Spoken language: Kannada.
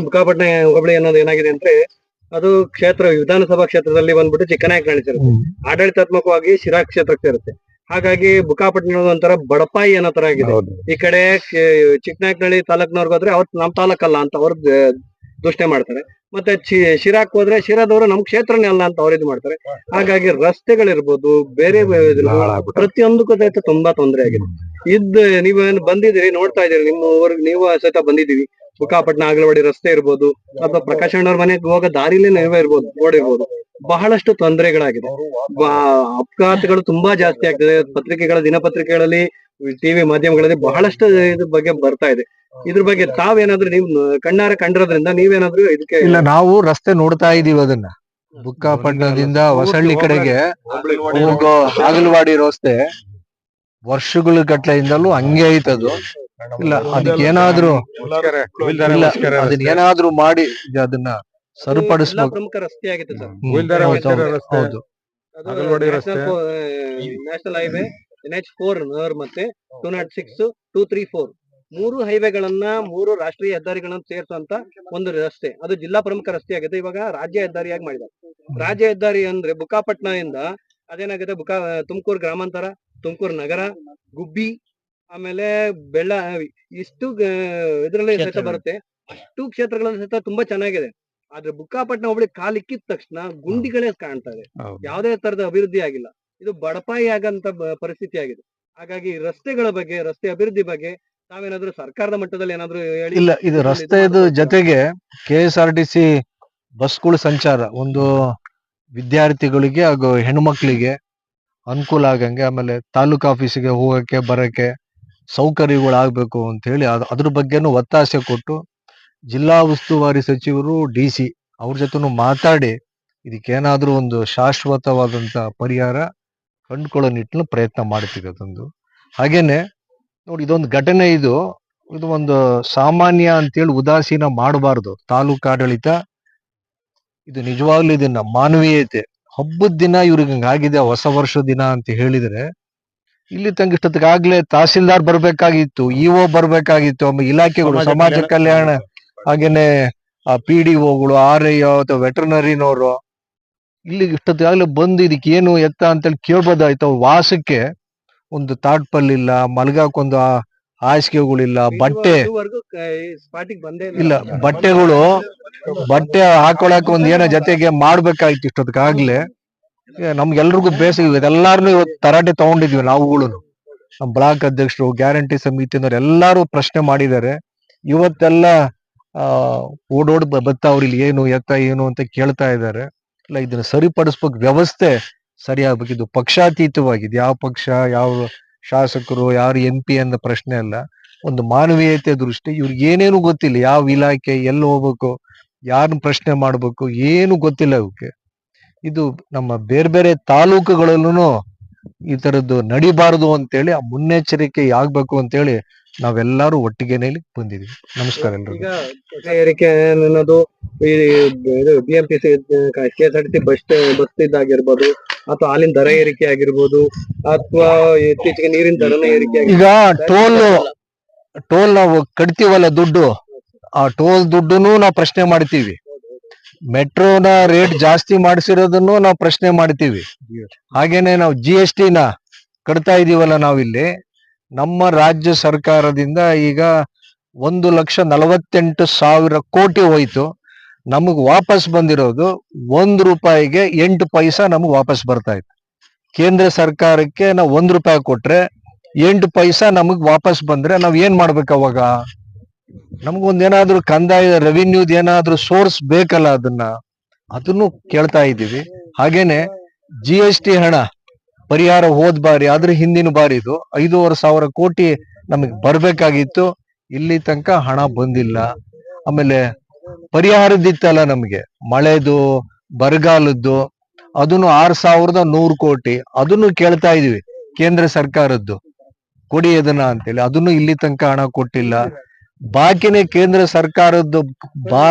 ಬುಕ್ಕಾಪಟ್ಟಣ ಹೋಬಳಿ ಅನ್ನೋದು ಏನಾಗಿದೆ ಅಂದ್ರೆ ಅದು ಕ್ಷೇತ್ರ ವಿಧಾನಸಭಾ ಕ್ಷೇತ್ರದಲ್ಲಿ ಬಂದ್ಬಿಟ್ಟು ಚಿಕ್ಕನಾಯಕನಹಳ್ಳಿ ಸೇರುತ್ತೆ. ಆಡಳಿತಾತ್ಮಕವಾಗಿ ಶಿರಾ ಕ್ಷೇತ್ರಕ್ಕೆ ಸೇರುತ್ತೆ. ಹಾಗಾಗಿ ಬುಕ್ಕಾಪಟ್ಟಣ ಒಂಥರ ಬಡಪಾಯಿ ಅನ್ನೋ ತರ ಆಗಿದೆ. ಈ ಕಡೆ ಚಿಕ್ಕನಾಯಕನಹಳ್ಳಿ ತಾಲೂಕ್ನವ್ರಿಗೆ ಹೋದ್ರೆ ಅವ್ರ ನಮ್ ತಾಲೂಕಲ್ಲ ಅಂತ ಅವ್ರ ದೂಷಣೆ ಮಾಡ್ತಾರೆ. ಮತ್ತೆ ಚಿ ಶಿರಾಕ್ ಹೋದ್ರೆ ಶಿರಾದವರು ನಮ್ ಕ್ಷೇತ್ರನೇ ಅಲ್ಲ ಅಂತ ಅವ್ರ ಇದು ಮಾಡ್ತಾರೆ. ಹಾಗಾಗಿ ರಸ್ತೆಗಳಿರ್ಬೋದು ಬೇರೆ. ಪ್ರತಿಯೊಂದಕ್ಕೂ ಸಹಿತ ತುಂಬಾ ತೊಂದರೆ ಆಗಿದೆ. ಇದ್ ನೀವೇನು ಬಂದಿದ್ದೀರಿ ನೋಡ್ತಾ ಇದೀರಿ ನಿಮ್ಮ ಊರಿಗೆ ನೀವು ಸಹಿತ ಬಂದಿದ್ದೀವಿ. ಬುಕ್ಕಾಪಟ್ನ ಅಗಲವಾಡಿ ರಸ್ತೆ ಇರ್ಬೋದು ಅಥವಾ ಪ್ರಕಾಶ್ ಅಣ್ಣವ್ರ ಮನೆಗೆ ಹೋಗೋ ದಾರಿಲೇ ನೀವೇ ಇರ್ಬೋದು ನೋಡಿರ್ಬೋದು. ಬಹಳಷ್ಟು ತೊಂದರೆಗಳಾಗಿದೆ. ಬಾ- ಅಪಘಾತಗಳು ತುಂಬಾ ಜಾಸ್ತಿ ಆಗ್ತದೆ. ಪತ್ರಿಕೆಗಳ ದಿನಪತ್ರಿಕೆಗಳಲ್ಲಿ ಟಿವಿ ಮಾಧ್ಯಮಗಳಲ್ಲಿ ಬಹಳಷ್ಟು ಇದ್ರ ಬಗ್ಗೆ ಬರ್ತಾ ಇದೆ. ಇದ್ರ ಬಗ್ಗೆ ತಾವೇನಾದ್ರೂ ನಿಮ್ ಕಣ್ಣಾರ ಕಂಡಿರೋದ್ರಿಂದ ನೀವೇನಾದ್ರೂ ಇದಕ್ಕೆ ಇಲ್ಲ ನಾವು ರಸ್ತೆ ನೋಡ್ತಾ ಇದೀವಿ ಅದನ್ನ. ಬುಕ್ಕಾಪಟ್ಟಣದಿಂದ ಹೊಸಳ್ಳಿ ಕಡೆಗೆ ಹೋಗೋ ಹಾಗಲವಾಡಿ ರಸ್ತೆ. ವರ್ಷಗಳ ಗಟ್ಲೆಯಿಂದಲೂ ಹಂಗೆ ಐತದು. ಇಲ್ಲ ಅದಕ್ಕೆ ಏನಾದ್ರೂ ಇಲ್ಲ ಅದನ್ನ ಏನಾದ್ರೂ ಮಾಡಿ ಅದನ್ನ ಸರಿಪಡಿಸ್ಬೇಕು. ಪ್ರಮುಖ ರಸ್ತೆ ಸರ್. ಹ್ಮ್. ಹೌದು, ರಸ್ತೆ. ಹೌದು. ಅಗಲವಾಡಿ ರಸ್ತೆ. National highway N H four ಮತ್ತೆ two nought six two three four ಮೂರು ಹೈವೇಗಳನ್ನ ಮೂರು ರಾಷ್ಟ್ರೀಯ ಹೆದ್ದಾರಿಗಳನ್ನ ಸೇರಿಸುವಂತ ಒಂದು ರಸ್ತೆ. ಅದು ಜಿಲ್ಲಾ ಪ್ರಮುಖ ರಸ್ತೆ ಆಗಿದೆ ಇವಾಗ ರಾಜ್ಯ ಹೆದ್ದಾರಿಯಾಗಿ ಮಾಡಿದ್ದಾರೆ. ರಾಜ್ಯ ಹೆದ್ದಾರಿ ಅಂದ್ರೆ ಬುಕಾಪಟ್ಟಣದಿಂದ ಅದೇನಾಗಿದೆ ಬುಕಾ ತುಮಕೂರು ಗ್ರಾಮಾಂತರ ತುಮಕೂರು ನಗರ ಗುಬ್ಬಿ ಆಮೇಲೆ ಬೆಳ್ಳ ಇಷ್ಟು ಇದರಲ್ಲಿ ಸಹಿತ ಬರುತ್ತೆ. ಅಷ್ಟು ಕ್ಷೇತ್ರಗಳಲ್ಲಿ ಸಹಿತ ತುಂಬಾ ಚೆನ್ನಾಗಿದೆ. ಆದ್ರೆ ಬುಕ್ಕಾಪಟ್ಟಣ ಹೋಬಳಿ ಕಾಲಿಕ್ಕಿದ ತಕ್ಷಣ ಗುಂಡಿಗಳೇ ಕಾಣ್ತಾ ಇದೆ ಯಾವುದೇ ತರದ ಅಭಿವೃದ್ಧಿ ಆಗಿಲ್ಲ. ಇದು ಬಡಪಾಯಿ ಆಗಂತ ಪರಿಸ್ಥಿತಿ ಆಗಿದೆ. ಹಾಗಾಗಿ ರಸ್ತೆಗಳ ಬಗ್ಗೆ ರಸ್ತೆ ಅಭಿವೃದ್ಧಿ ಬಗ್ಗೆ ತಾವೇನಾದ್ರೂ ಸರ್ಕಾರದ ಮಟ್ಟದಲ್ಲಿ ಏನಾದ್ರೂ ಹೇಳಿ? ಇಲ್ಲ ಇದು ರಸ್ತೆದು ಜೊತೆಗೆ K S R T C ಬಸ್ಗಳು ಸಂಚಾರ. ಒಂದು ವಿದ್ಯಾರ್ಥಿಗಳಿಗೆ ಹಾಗೂ ಹೆಣ್ಮಕ್ಳಿಗೆ ಅನುಕೂಲ ಆಗಂಗೆ ಆಮೇಲೆ ತಾಲೂಕ್ ಆಫೀಸಿಗೆ ಹೋಗಕ್ಕೆ, ಬರಕ್ಕೆ ಸೌಕರ್ಯಗಳು ಆಗ್ಬೇಕು ಅಂತ ಹೇಳಿ ಅದ್- ಅದ್ರ ಬಗ್ಗೆನೂ ಒತ್ತಾಸೆ ಕೊಟ್ಟು ಜಿಲ್ಲಾ ಉಸ್ತುವಾರಿ ಸಚಿವರು, ಡಿ ಸಿ ಅವ್ರ ಜೊತೆನೂ ಮಾತಾಡಿ ಇದಕ್ಕೇನಾದ್ರೂ ಒಂದು ಶಾಶ್ವತವಾದಂತ ಪರಿಹಾರ ಕಂಡುಕೊಳ್ಳೋ ನಿಟ್ಟಿನಲ್ಲಿ ಪ್ರಯತ್ನ ಮಾಡ್ತೀವಿ ಅದೊಂದು. ಹಾಗೇನೆ ನೋಡಿ ಇದೊಂದು ಘಟನೆ ಇದು. ಇದು ಒಂದು ಸಾಮಾನ್ಯ ಅಂತೇಳಿ ಉದಾಸೀನ ಮಾಡಬಾರ್ದು. ತಾಲೂಕು ಆಡಳಿತ ಇದು ನಿಜವಾಗ್ಲೂ ಇದನ್ನ ಮಾನವೀಯತೆ ಹಬ್ಬದ ದಿನ ಇವ್ರಿಗೆ ಹಂಗಾಗಿದೆ ಹೊಸ ವರ್ಷ ದಿನ ಅಂತ ಹೇಳಿದ್ರೆ ಇಲ್ಲಿ ತಂಗಿಷ್ಟೊತ್ತಿಗೆ ಆಗ್ಲೇ ತಹಸೀಲ್ದಾರ್ ಬರ್ಬೇಕಾಗಿತ್ತು ಇಒ ಬರ್ಬೇಕಾಗಿತ್ತು ಆಮೇಲೆ ಇಲಾಖೆಗಳು ಸಮಾಜ ಕಲ್ಯಾಣ- ಹಾಗೇನೆ ಆ ಪಿ ಡಿ ಒಗಳು ಆರ್ ಐ ಅಥವಾ ವೆಟರ್ನರಿನವರು ಇಲ್ಲಿ ಇಷ್ಟೊತ್ತಿಗಾಗ್ಲೇ ಬಂದು ಇದಕ್ಕೆ ಏನು ಎತ್ತ ಅಂತೇಳಿ ಕೇಳ್ಬೋದಾಯ್ತು. ವಾಸಕ್ಕೆ ಒಂದು ತಾಟ್ಪಲ್ ಇಲ್ಲ ಮಲ್ಗಾಕೊಂದು ಆ- ಹಾಸಿಗೆಗಳಿಲ್ಲ ಬಟ್ಟೆ ಇಲ್ಲ. ಬಟ್ಟೆಗಳು ಬಟ್ಟೆ ಹಾಕೊಳಕ್ ಒಂದ್ ಏನೋ ಜೊತೆಗೆ ಮಾಡ್ಬೇಕಾಯ್ತು ಇಷ್ಟೊತ್ತಿಗಾಗ್ಲೇ. ನಮ್ಗೆಲ್ರಿಗೂ ಬೇಸಿಗೆ ಇದೆಲ್ಲಾರನು ಇವತ್ತು ತರಾಟೆ ತಗೊಂಡಿದ್ವಿ ನಾವುಗಳು ನಮ್ ಬ್ಲಾಕ್ ಅಧ್ಯಕ್ಷರು ಗ್ಯಾರಂಟಿ ಸಮಿತಿನವ್ರು ಎಲ್ಲಾರು ಪ್ರಶ್ನೆ ಮಾಡಿದ್ದಾರೆ. ಇವತ್ತೆಲ್ಲ ಆ ಓಡೋಡ್ ಬರ್ತಾವ್ರಿ ಇಲ್ಲಿ ಏನು ಎತ್ತ ಏನು ಅಂತ ಕೇಳ್ತಾ ಇದ್ದಾರೆ. ಇಲ್ಲ ಇದನ್ನ ಸರಿಪಡಿಸ್ಬೇಕು ವ್ಯವಸ್ಥೆ ಸರಿ ಇದು ಪಕ್ಷಾತೀತವಾಗಿದೆ ಯಾವ ಪಕ್ಷ ಯಾವ ಶಾಸಕರು, ಯಾರು ಎಂ ಪಿ ಅನ್ನೋ ಪ್ರಶ್ನೆ ಅಲ್ಲ. ಒಂದು ಮಾನವೀಯತೆ ದೃಷ್ಟಿ ಇವ್ರಿಗೆ ಏನೇನು ಗೊತ್ತಿಲ್ಲ, ಯಾವ ಇಲಾಖೆ, ಎಲ್ಲಿ ಹೋಗ್ಬೇಕು ಯಾರನ್ನ ಪ್ರಶ್ನೆ ಮಾಡ್ಬೇಕು, ಏನು ಗೊತ್ತಿಲ್ಲ ಅವಕ್ಕೆ ಇದು ನಮ್ಮ ಬೇರೆ ಬೇರೆ ತಾಲೂಕುಗಳಲ್ಲೂ ಈ ತರದ್ದು ನಡಿಬಾರದು ಅಂತೇಳಿ, ಆ ಮುನ್ನೆಚ್ಚರಿಕೆ ಆಗ್ಬೇಕು ಅಂತೇಳಿ ನಾವೆಲ್ಲರೂ ಒಟ್ಟಿಗೆನೇ ಬಂದಿದೀವಿ. ನಮಸ್ಕಾರ ಬೆಲೆ ಅನ್ನೋದು, ಈ ಇದು B M P C, K S R T C bus bus ಇದ್ದಾಗಿರ್ಬೋದು ಅಥವಾ ಹಾಲಿನ ದರ ಏರಿಕೆ ಆಗಿರ್ಬೋದು ಅಥವಾ ಇತ್ತೀಚೆಗೆ ನೀರಿನ ದರ ಏರಿಕೆ ಈಗ ಟೋಲ್ ಟೋಲ್ ನಾವು ಕಟ್ತೀವಲ್ಲ ದುಡ್ಡು ಆ ಟೋಲ್ ದುಡ್ಡುನು ನಾವು ಪ್ರಶ್ನೆ ಮಾಡ್ತೀವಿ. ಮೆಟ್ರೋನ ರೇಟ್ ಜಾಸ್ತಿ ಮಾಡಿಸಿರೋದನ್ನು ನಾವು ಪ್ರಶ್ನೆ ಮಾಡ್ತೀವಿ. ಹಾಗೇನೆ ನಾವು ಜಿ ಎಸ್ ಟಿನ ಕಟ್ತಾ ಇದೀವಲ್ಲ ನಾವಿಲ್ಲಿ ನಮ್ಮ ರಾಜ್ಯ ಸರ್ಕಾರದಿಂದ ಈಗ ಒಂದು ಲಕ್ಷ ನಲವತ್ತೆಂಟು ಸಾವಿರ ಕೋಟಿ ಹೋಯ್ತು. ನಮಗ್ ವಾಪಸ್ ಬಂದಿರೋದು ಒಂದ್ ರೂಪಾಯಿಗೆ ಎಂಟು ಪೈಸಾ ನಮಗ್ ವಾಪಸ್ ಬರ್ತಾ ಇತ್ತು. ಕೇಂದ್ರ ಸರ್ಕಾರಕ್ಕೆ ನಾವು ಒಂದ್ ರೂಪಾಯಿ ಕೊಟ್ರೆ ಎಂಟು ಪೈಸಾ ನಮಗ್ ವಾಪಸ್ ಬಂದ್ರೆ ನಾವ್ ಏನ್ ಮಾಡ್ಬೇಕು ಅವಾಗ? ನಮ್ಗೊಂದ್ ಏನಾದ್ರೂ ಕಂದಾಯ ರೆವಿನ್ಯೂದ್ ಏನಾದ್ರೂ ಸೋರ್ಸ್ ಬೇಕಲ್ಲ ಅದನ್ನ, ಅದನ್ನು ಕೇಳ್ತಾ ಇದ್ದೀವಿ. ಹಾಗೇನೆ ಜಿ ಎಸ್ ಟಿ ಹಣ ಪರಿಹಾರ ಹೋದ್ ಬಾರಿ, ಆದ್ರೆ ಹಿಂದಿನ ಬಾರಿದು ಐದೂವರೆ ಸಾವಿರ ಕೋಟಿ ನಮಗ್ ಬರ್ಬೇಕಾಗಿತ್ತು. ಇಲ್ಲಿ ತನಕ ಹಣ ಬಂದಿಲ್ಲ. ಆಮೇಲೆ ಪರಿಹಾರದಿತ್ತಲ್ಲ ನಮ್ಗೆ. ಮಳೆದು, ಬರಗಾಲದ್ದು, ಅದನ್ನು ಆರ್ ಸಾವಿರದ ನೂರು ಕೋಟಿ ಅದನ್ನು ಕೇಳ್ತಾ ಇದೀವಿ ಕೇಂದ್ರ ಸರ್ಕಾರದ್ದು. ಕೊಡಿ ಅದನ್ನ ಅಂತೇಳಿ. ಅದನ್ನು ಇಲ್ಲಿ ತನಕ ಹಣ ಕೊಟ್ಟಿಲ್ಲ. ಬಾಕಿನೇ ಕೇಂದ್ರ ಸರ್ಕಾರದ್ದು ಬಾ